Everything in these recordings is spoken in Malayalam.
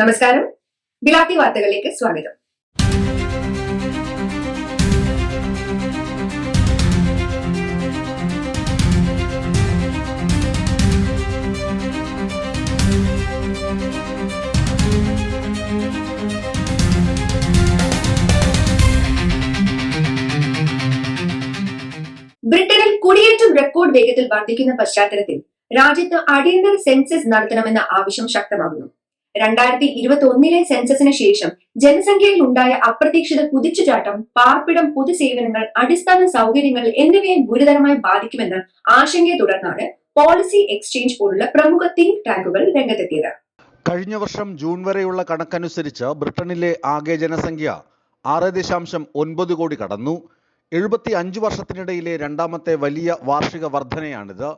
നമസ്കാരം. ബിലാത്തി വാർത്തകളിലേക്ക് സ്വാഗതം. ബ്രിട്ടനിൽ കുടിയേറ്റം റെക്കോർഡ് വേഗത്തിൽ വർദ്ധിക്കുന്ന പശ്ചാത്തലത്തിൽ രാജ്യത്ത് അടിയന്തര സെൻസസ് നടത്തണമെന്ന ആവശ്യം ശക്തമാകുന്നു. രണ്ടായിരത്തി ഇരുപത്തി ഒന്നിലെ സെൻസസിന് ശേഷം ജനസംഖ്യയിൽ ഉണ്ടായ അപ്രതീക്ഷിത കുതിച്ചുചാട്ടം പാർപ്പിടം പൊതുസേവനങ്ങൾ അടിസ്ഥാന സൗകര്യങ്ങൾ എന്നിവയെ ഗുരുതരമായി ബാധിക്കുമെന്ന ആശങ്കയെ തുടർന്നാണ് പോളിസി എക്സ്ചേഞ്ച് പോലുള്ള പ്രമുഖ തിങ്ക് ടാങ്കുകൾ രംഗത്തെത്തിയത്. കഴിഞ്ഞ വർഷം ജൂൺ വരെയുള്ള കണക്കനുസരിച്ച് ബ്രിട്ടനിലെ ആകെ ജനസംഖ്യ ആറ് ദശാംശം ഒൻപത് കോടി കടന്നു. എഴുപത്തി അഞ്ച് വർഷത്തിനിടയിലെ രണ്ടാമത്തെ വലിയ വാർഷിക വർധനയാണിത്.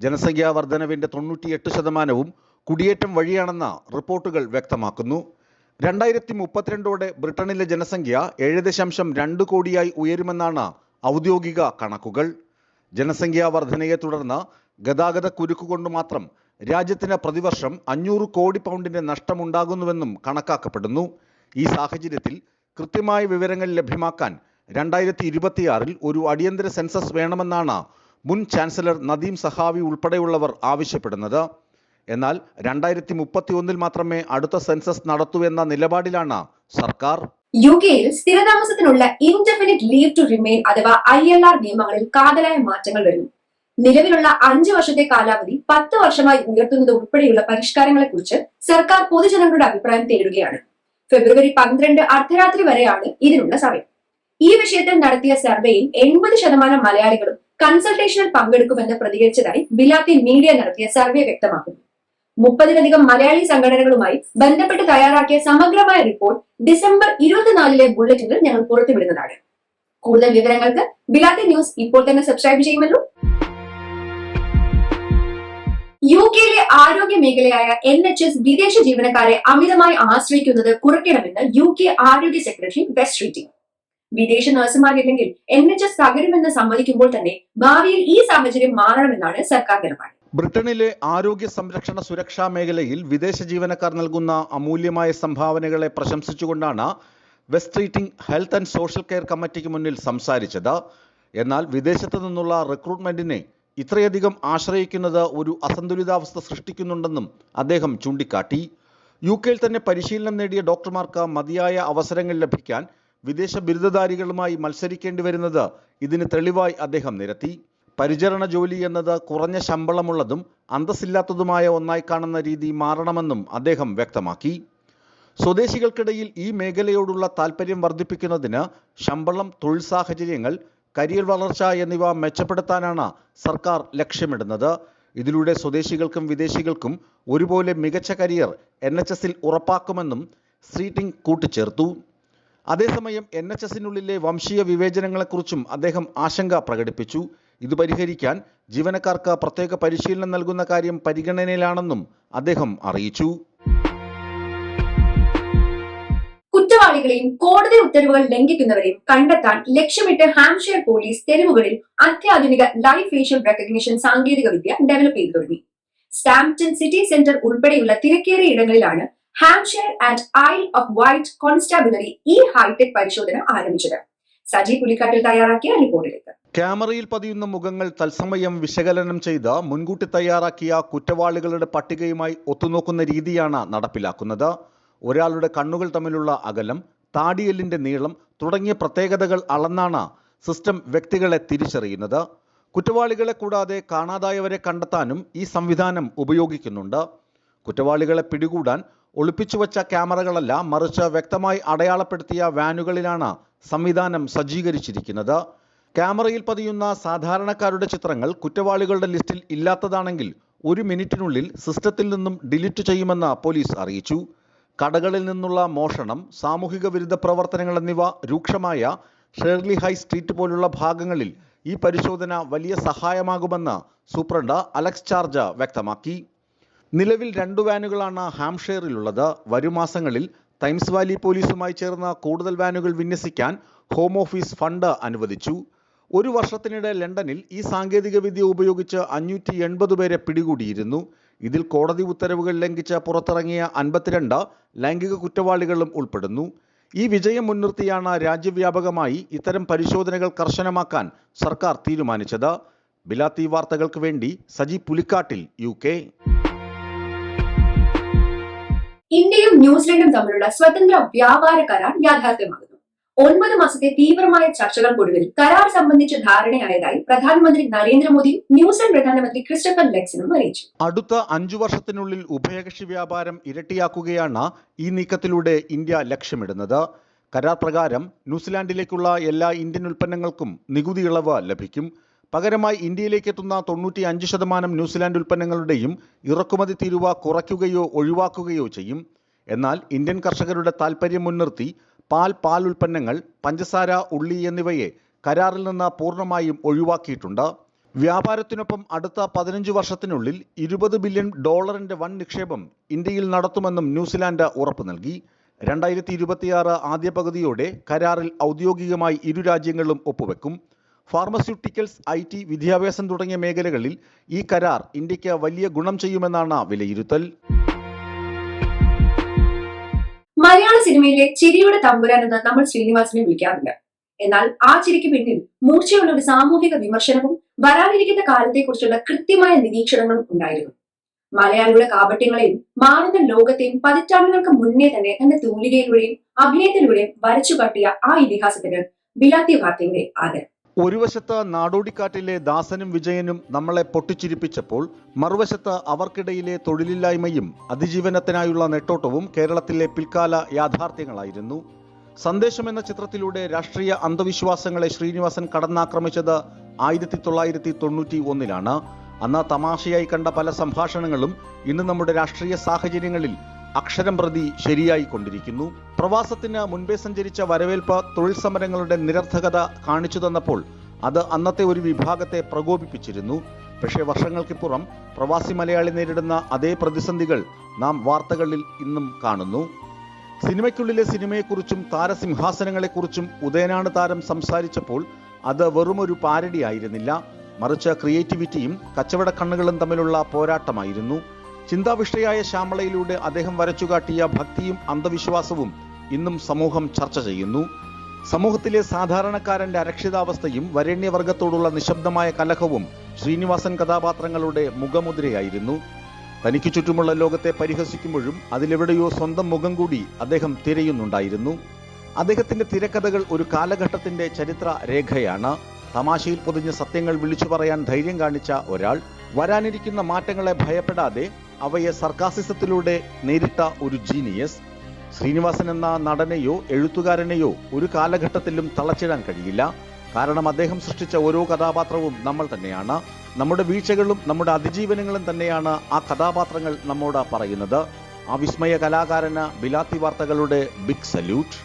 ജനസംഖ്യാ വർധനവിന്റെ തൊണ്ണൂറ്റിയെട്ട് ശതമാനവും കുടിയേറ്റം വഴിയാണെന്ന റിപ്പോർട്ടുകൾ വ്യക്തമാക്കുന്നു. രണ്ടായിരത്തി മുപ്പത്തിരണ്ടോടെ ബ്രിട്ടനിലെ ജനസംഖ്യ ഏഴ് ദശാംശം രണ്ട് കോടിയായി ഉയരുമെന്നാണ് ഔദ്യോഗിക കണക്കുകൾ. ജനസംഖ്യാ വർധനയെ തുടർന്ന് ഗതാഗത കുരുക്കുകൊണ്ട് മാത്രം രാജ്യത്തിന് പ്രതിവർഷം അഞ്ഞൂറ് കോടി പൗണ്ടിന്റെ നഷ്ടമുണ്ടാകുന്നുവെന്നും കണക്കാക്കപ്പെടുന്നു. ഈ സാഹചര്യത്തിൽ കൃത്യമായ വിവരങ്ങൾ ലഭ്യമാക്കാൻ രണ്ടായിരത്തി ഇരുപത്തിയാറിൽ ഒരു അടിയന്തര സെൻസസ് വേണമെന്നാണ് മുൻ ചാൻസലർ നദീം സഹാവി ഉൾപ്പെടെയുള്ളവർ ആവശ്യപ്പെടുന്നത്. എന്നാൽ രണ്ടായിരത്തി മുപ്പത്തി ഒന്നിൽ മാത്രമേ അടുത്ത സെൻസസ് നടത്തൂ എന്ന നിലപാടിലാണ് സർക്കാർ. യു കെയിൽ സ്ഥിരതാമസത്തിനുള്ള ഇൻഡെഫിനിറ്റ് ലീവ് ടു റിമെയിൻ അഥവാ ഐ എൽ ആർ നിയമങ്ങളിൽ കാതലായ മാറ്റങ്ങൾ വരുന്നു നിലവിലുള്ള അഞ്ചു വർഷത്തെ കാലാവധി പത്ത് വർഷമായി ഉയർത്തുന്നത് ഉൾപ്പെടെയുള്ള പരിഷ്കാരങ്ങളെക്കുറിച്ച് സർക്കാർ പൊതുജനങ്ങളുടെ അഭിപ്രായം തേടുകയാണ്. ഫെബ്രുവരി പന്ത്രണ്ട് അർദ്ധരാത്രി വരെയാണ് ഇതിനുള്ള സമയം. ഈ വിഷയത്തിൽ നടത്തിയ സർവേയിൽ എൺപത് ശതമാനം മലയാളികളും കൺസൾട്ടേഷനിൽ പങ്കെടുക്കുമെന്ന് പ്രതികരിച്ചതായി ബിലാത്തി മീഡിയ നടത്തിയ സർവേ വ്യക്തമാക്കുന്നു. മുപ്പതിലധികം മലയാളി സംഘടനകളുമായി ബന്ധപ്പെട്ട് തയ്യാറാക്കിയ സമഗ്രമായ റിപ്പോർട്ട് ഡിസംബർ ഇരുപത്തിനാലിലെ ബുള്ളറ്റിനിൽ ഞങ്ങൾ പുറത്തുവിടുന്നതാണ്. കൂടുതൽ വിവരങ്ങൾക്ക് ബിലാത്തി ന്യൂസ് ഇപ്പോൾ തന്നെ സബ്സ്ക്രൈബ് ചെയ്യുമല്ലോ. യു കെയിലെ ആരോഗ്യ മേഖലയായ എൻ എച്ച് എസ് വിദേശ ജീവനക്കാരെ അമിതമായി ആശ്രയിക്കുന്നത് കുറയ്ക്കണമെന്ന് യു കെ ആരോഗ്യ സെക്രട്ടറി വെസ്റ്റ് റീറ്റിംഗ് വിദേശ നഴ്സുമാരില്ലെങ്കിൽ എൻ എച്ച് എസ് തകരുമെന്ന് സമ്മതിക്കുമ്പോൾ തന്നെ ഭാവിയിൽ ഈ സാഹചര്യം മാറണമെന്നാണ് സർക്കാർ നിലപാട്. ബ്രിട്ടനിലെ ആരോഗ്യ സംരക്ഷണ സുരക്ഷാ മേഖലയിൽ വിദേശ ജീവനക്കാർ നൽകുന്ന അമൂല്യമായ സംഭാവനകളെ പ്രശംസിച്ചുകൊണ്ടാണ് Wes Streeting health and social care കമ്മിറ്റിക്ക് മുന്നിൽ സംസാരിച്ചത്. എന്നാൽ വിദേശത്തു നിന്നുള്ള റിക്രൂട്ട്മെന്റിനെ ഇത്രയധികം ആശ്രയിക്കുന്നത് ഒരു അസന്തുലിതാവസ്ഥ സൃഷ്ടിക്കുന്നുണ്ടെന്നും അദ്ദേഹം ചൂണ്ടിക്കാട്ടി. യു കെയിൽ തന്നെ പരിശീലനം നേടിയ ഡോക്ടർമാർക്ക് മതിയായ അവസരങ്ങൾ ലഭിക്കാൻ വിദേശ ബിരുദധാരികളുമായി മത്സരിക്കേണ്ടി വരുന്നത് ഇതിന് തെളിവായി അദ്ദേഹം നിരത്തി. പരിചരണ ജോലി എന്നത് കുറഞ്ഞ ശമ്പളമുള്ളതും അന്തസ്സില്ലാത്തതുമായ ഒന്നായി കാണുന്ന രീതി മാറണമെന്നും അദ്ദേഹം വ്യക്തമാക്കി. സ്വദേശികൾക്കിടയിൽ ഈ മേഖലയോടുള്ള താൽപ്പര്യം വർദ്ധിപ്പിക്കുന്നതിന് ശമ്പളം തൊഴിൽ സാഹചര്യങ്ങൾ കരിയർ വളർച്ച എന്നിവ മെച്ചപ്പെടുത്താനാണ് സർക്കാർ ലക്ഷ്യമിടുന്നത്. ഇതിലൂടെ സ്വദേശികൾക്കും വിദേശികൾക്കും ഒരുപോലെ മികച്ച കരിയർ എൻ എച്ച് എസിൽ ഉറപ്പാക്കുമെന്നും സ്ട്രീറ്റിംഗ് കൂട്ടിച്ചേർത്തു. അതേസമയം എൻ എച്ച് എസിനുള്ളിലെ വംശീയ വിവേചനങ്ങളെക്കുറിച്ചും അദ്ദേഹം ആശങ്ക പ്രകടിപ്പിച്ചു. ഇത് പരിഹരിക്കാൻ ജീവനക്കാർക്ക് പ്രത്യേക പരിശീലനം നൽകുന്ന കാര്യം പരിഗണനയിലാണെന്നും അദ്ദേഹം അറിയിച്ചു. കുറ്റവാളികളെയും കോടതി ഉത്തരവുകൾ ലംഘിക്കുന്നവരെയും കണ്ടെത്താൻ ലക്ഷ്യമിട്ട് ഹാംഷയർ പോലീസ് തെരുവുകളിൽ അത്യാധുനിക ലൈഫ് ഫേഷ്യൽ റെക്കഗ്നിഷൻ സാങ്കേതിക വിദ്യ ഡെവലപ്പ് ചെയ്തു തുടങ്ങി. സ്റ്റാംപ്റ്റൺ സിറ്റി സെന്റർ ഉൾപ്പെടെയുള്ള തിരക്കേറിയ ഇടങ്ങളിലാണ് Hampshire and Isle of Wight constabulary ഈ ഹൈടെക് പരിശോധന ആരംഭിച്ചത്. സജി പുലിക്കാട്ടിൽ തയ്യാറാക്കിയ റിപ്പോർട്ടിലേക്ക്. ക്യാമറയിൽ പതിയുന്ന മുഖങ്ങൾ തത്സമയം വിശകലനം ചെയ്ത് മുൻകൂട്ടി തയ്യാറാക്കിയ കുറ്റവാളികളുടെ പട്ടികയുമായി ഒത്തുനോക്കുന്ന രീതിയാണ് നടപ്പിലാക്കുന്നത്. ഒരാളുടെ കണ്ണുകൾ തമ്മിലുള്ള അകലം താടിയെല്ലിന്റെ നീളം തുടങ്ങിയ പ്രത്യേകതകൾ അളന്നാണ് സിസ്റ്റം വ്യക്തികളെ തിരിച്ചറിയുന്നത്. കുറ്റവാളികളെ കൂടാതെ കാണാതായവരെ കണ്ടെത്താനും ഈ സംവിധാനം ഉപയോഗിക്കുന്നുണ്ട്. കുറ്റവാളികളെ പിടികൂടാൻ ഒളിപ്പിച്ചുവച്ച ക്യാമറകളല്ല മറിച്ച് വ്യക്തമായി അടയാളപ്പെടുത്തിയ വാനുകളിലാണ് സംവിധാനം സജ്ജീകരിച്ചിരിക്കുന്നത്. ക്യാമറയിൽ പതിയുന്ന സാധാരണക്കാരുടെ ചിത്രങ്ങൾ കുറ്റവാളികളുടെ ലിസ്റ്റിൽ ഇല്ലാത്തതാണെങ്കിൽ ഒരു മിനിറ്റിനുള്ളിൽ സിസ്റ്റത്തിൽ നിന്നും ഡിലീറ്റ് ചെയ്യുമെന്ന് പോലീസ് അറിയിച്ചു. കടകളിൽ നിന്നുള്ള മോഷണം സാമൂഹിക വിരുദ്ധ പ്രവർത്തനങ്ങൾ എന്നിവ രൂക്ഷമായ ഷേർലി ഹൈ സ്ട്രീറ്റ് പോലുള്ള ഭാഗങ്ങളിൽ ഈ പരിശോധന വലിയ സഹായമാകുമെന്ന് സൂപ്രണ്ട് അലക്സ് ചാർജ വ്യക്തമാക്കി. നിലവിൽ രണ്ടു വാനുകളാണ് ഹാംഷെയറിലുള്ളത്. വരും മാസങ്ങളിൽ തൈംസ് വാലി പോലീസുമായി ചേർന്ന കൂടുതൽ വാനുകൾ വിന്യസിക്കാൻ ഹോം ഓഫീസ് ഫണ്ട് അനുവദിച്ചു. ഒരു വർഷത്തിനിടെ ലണ്ടനിൽ ഈ സാങ്കേതികവിദ്യ ഉപയോഗിച്ച് അഞ്ഞൂറ്റി എൺപത് പേരെ പിടികൂടിയിരുന്നു. ഇതിൽ കോടതി ഉത്തരവുകൾ ലംഘിച്ച് പുറത്തിറങ്ങിയ അൻപത്തിരണ്ട് ലൈംഗിക കുറ്റവാളികളും ഉൾപ്പെടുന്നു. ഈ വിജയം മുൻനിർത്തിയാണ് രാജ്യവ്യാപകമായി ഇത്തരം പരിശോധനകൾ കർശനമാക്കാൻ സർക്കാർ തീരുമാനിച്ചത്. ബിലാത്തി വാർത്തകൾക്ക് വേണ്ടി സജി പുലിക്കാട്ടിൽ യു ഇന്ത്യയും ന്യൂസിലൻഡും തമ്മിലുള്ള സ്വതന്ത്ര വ്യാപാര കരാർ യാഥാർത്ഥ്യമാകുന്നു. ഒൻപത് മാസത്തെ തീവ്രമായ ചർച്ചകൾക്കൊടുവിൽ കരാർ സംബന്ധിച്ച ധാരണയായതായി പ്രധാനമന്ത്രി നരേന്ദ്രമോദിയും ന്യൂസിലൻഡ് പ്രധാനമന്ത്രി ക്രിസ്റ്റഫർ ലെക്സിനും അറിയിച്ചു. അടുത്ത അഞ്ചു വർഷത്തിനുള്ളിൽ ഉഭയകക്ഷി വ്യാപാരം ഇരട്ടിയാക്കുകയാണ് ഈ നീക്കത്തിലൂടെ ഇന്ത്യ ലക്ഷ്യമിടുന്നത്. കരാർ പ്രകാരം ന്യൂസിലാൻഡിലേക്കുള്ള എല്ലാ ഇന്ത്യൻ ഉൽപ്പന്നങ്ങൾക്കും നികുതി ഇളവ് ലഭിക്കും. പകരമായി ഇന്ത്യയിലേക്ക് എത്തുന്ന തൊണ്ണൂറ്റി അഞ്ച് ശതമാനം ന്യൂസിലാൻഡ് ഉൽപ്പന്നങ്ങളുടെയും ഇറക്കുമതി തീരുവ കുറയ്ക്കുകയോ ഒഴിവാക്കുകയോ ചെയ്യും. എന്നാൽ ഇന്ത്യൻ കർഷകരുടെ താൽപ്പര്യം മുൻനിർത്തി പാൽ പാൽ ഉൽപ്പന്നങ്ങൾ പഞ്ചസാര ഉള്ളി എന്നിവയെ കരാറിൽ നിന്ന് പൂർണമായും ഒഴിവാക്കിയിട്ടുണ്ട്. വ്യാപാരത്തിനൊപ്പം അടുത്ത പതിനഞ്ച് വർഷത്തിനുള്ളിൽ ഇരുപത് ബില്യൺ ഡോളറിന്റെ വൻ നിക്ഷേപം ഇന്ത്യയിൽ നടത്തുമെന്നും ന്യൂസിലാൻഡ് ഉറപ്പു നൽകി. രണ്ടായിരത്തി ഇരുപത്തിയാറ് ആദ്യ പകുതിയോടെ കരാറിൽ ഔദ്യോഗികമായി ഇരു രാജ്യങ്ങളും ഒപ്പുവെക്കും. ഫാർമസ്യൂട്ടിക്കൽസ് ഐ ടി വിദ്യാഭ്യാസം തുടങ്ങിയ മേഖലകളിൽ ഈ കരാർ ഇന്ത്യയ്ക്ക് വലിയ ഗുണം ചെയ്യുമെന്നാണ് വിലയിരുത്തൽ. മലയാള സിനിമയിലെ ചിരിയുടെ തമ്പുരാൻ എന്ന് നമ്മൾ ശ്രീനിവാസിനെ വിളിക്കാറുണ്ട്. എന്നാൽ ആ ചിരിക്ക് പിന്നിൽ മൂർച്ചയുള്ള ഒരു സാമൂഹിക വിമർശനവും വരാനിരിക്കുന്ന കാലത്തെക്കുറിച്ചുള്ള കൃത്യമായ നിരീക്ഷണങ്ങളും ഉണ്ടായിരുന്നു. മലയാളിയുടെ കാപട്യങ്ങളെയും മാറുന്ന ലോകത്തെയും പതിറ്റാണ്ടുകൾക്ക് മുന്നേ തന്നെ തന്റെ തൂലികയിലൂടെയും അഭിനയത്തിലൂടെയും വരച്ചു കാട്ടിയ ആ ഇതിഹാസത്തിന് ബിലാത്തി വാർത്തയുടെ ആദരം. ഒരു വശത്ത് നാടോടിക്കാറ്റിലെ ദാസനും വിജയനും നമ്മളെ പൊട്ടിച്ചിരിപ്പിച്ചപ്പോൾ മറുവശത്ത് അവർക്കിടയിലെ തൊഴിലില്ലായ്മയും അതിജീവനത്തിനായുള്ള നെട്ടോട്ടവും കേരളത്തിലെ പിൽക്കാല യാഥാർത്ഥ്യങ്ങളായിരുന്നു. സന്ദേശം എന്ന ചിത്രത്തിലൂടെ രാഷ്ട്രീയ അന്ധവിശ്വാസങ്ങളെ ശ്രീനിവാസൻ കടന്നാക്രമിച്ചത് ആയിരത്തി തൊള്ളായിരത്തി തൊണ്ണൂറ്റി ഒന്നിലാണ് അന്ന് തമാശയായി കണ്ട പല സംഭാഷണങ്ങളും ഇന്ന് നമ്മുടെ രാഷ്ട്രീയ സാഹചര്യങ്ങളിൽ അക്ഷരം പ്രതി ശരിയായി കൊണ്ടിരിക്കുന്നു പ്രവാസത്തിന് മുൻപേ സഞ്ചരിച്ച വരവേൽപ്പ് തൊഴിൽ സമരങ്ങളുടെ നിരർത്ഥകത കാണിച്ചു തന്നപ്പോൾ അത് അന്നത്തെ ഒരു വിഭാഗത്തെ പ്രകോപിപ്പിച്ചിരുന്നു. പക്ഷേ വർഷങ്ങൾക്കിപ്പുറം പ്രവാസി മലയാളി നേരിടുന്ന അതേ പ്രതിസന്ധികൾ നാം വാർത്തകളിൽ ഇന്നും കാണുന്നു. സിനിമയ്ക്കുള്ളിലെ സിനിമയെക്കുറിച്ചും താരസിംഹാസനങ്ങളെക്കുറിച്ചും ഉദയനാണ് താരം സംസാരിച്ചപ്പോൾ അത് വെറുമൊരു പാരഡി ആയിരുന്നില്ല. മറിച്ച് ക്രിയേറ്റിവിറ്റിയും കച്ചവട കണ്ണുകളും തമ്മിലുള്ള പോരാട്ടമായിരുന്നു. ചിന്താവിഷ്ടയായ ശ്യാമളയിലൂടെ അദ്ദേഹം വരച്ചുകാട്ടിയ ഭക്തിയും അന്ധവിശ്വാസവും ഇന്നും സമൂഹം ചർച്ച ചെയ്യുന്നു. സമൂഹത്തിലെ സാധാരണക്കാരന്റെ അരക്ഷിതാവസ്ഥയും വരേണ്യവർഗത്തോടുള്ള നിശബ്ദമായ കലഹവും ശ്രീനിവാസൻ കഥാപാത്രങ്ങളുടെ മുഖമുദ്രയായിരുന്നു. തനിക്ക് ചുറ്റുമുള്ള ലോകത്തെ പരിഹസിക്കുമ്പോഴും അതിലെവിടെയോ സ്വന്തം മുഖം കൂടി അദ്ദേഹം തിരയുന്നുണ്ടായിരുന്നു. അദ്ദേഹത്തിന്റെ തിരക്കഥകൾ ഒരു കാലഘട്ടത്തിന്റെ ചരിത്ര രേഖയാണ് തമാശയിൽ പൊതിഞ്ഞ സത്യങ്ങൾ വിളിച്ചു പറയാൻ ധൈര്യം കാണിച്ച ഒരാൾ വരാനിരിക്കുന്ന മാറ്റങ്ങളെ ഭയപ്പെടാതെ അവയെ സർക്കാസിസത്തിലൂടെ നേരിട്ട ഒരു ജീനിയസ് ശ്രീനിവാസൻ എന്ന നടനെയോ എഴുത്തുകാരനെയോ ഒരു കാലഘട്ടത്തിലും തളച്ചിടാൻ കഴിയില്ല. കാരണം അദ്ദേഹം സൃഷ്ടിച്ച ഓരോ കഥാപാത്രവും നമ്മൾ തന്നെയാണ്. നമ്മുടെ വീഴ്ചകളും നമ്മുടെ അതിജീവനങ്ങളും തന്നെയാണ് ആ കഥാപാത്രങ്ങൾ നമ്മോട് പറയുന്നത്. ആ വിസ്മയ കലാകാരന് ബിലാത്തി വാർത്തകളുടെ ബിഗ് സല്യൂട്ട്